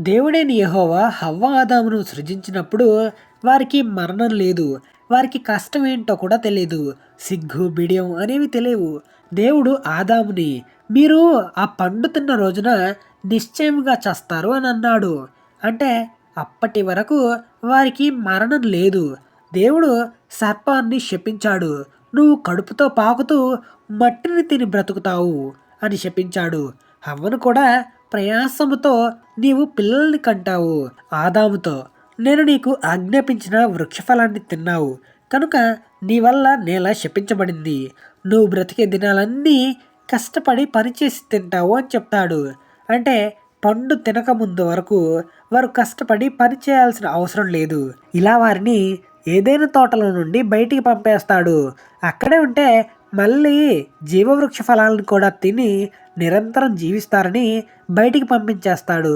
దేవుడైన యహోవా హవ్వ ఆదామును సృజించినప్పుడు వారికి మరణం లేదు వారికి కష్టం ఏంటో కూడా తెలియదు సిగ్గు బిడియం అనేవి తెలియవు. దేవుడు ఆదాముని మీరు ఆ పండు తిన్న రోజున నిశ్చయంగా చస్తారు అని అన్నాడు. అంటే అప్పటి వరకు వారికి మరణం లేదు. దేవుడు సర్పాన్ని శపించాడు. నువ్వు కడుపుతో పాకుతూ మట్టిని తిని బ్రతుకుతావు అని శపించాడు. హవ్వను కూడా ప్రయాసముతో నీవు పిల్లల్ని కంటావు. ఆదాముతో నేను నీకు ఆజ్ఞాపించిన వృక్షఫలాన్ని తిన్నావు. కనుక నీ వల్ల నేల శపించబడింది. నువ్వు బ్రతికే దినాలన్నీ కష్టపడి పనిచేసి తింటావు అని చెప్తాడు. అంటే పండు తినకముందు వరకు వారు కష్టపడి పని చేయాల్సిన అవసరం లేదు. ఇలా వారిని ఏదైనా తోటలో నుండి బయటికి పంపేస్తాడు. అక్కడే ఉంటే మళ్ళీ జీవవృక్ష ఫలాలను కూడా తిని నిరంతరం జీవిస్తారని బయటికి పంపించేస్తాడు.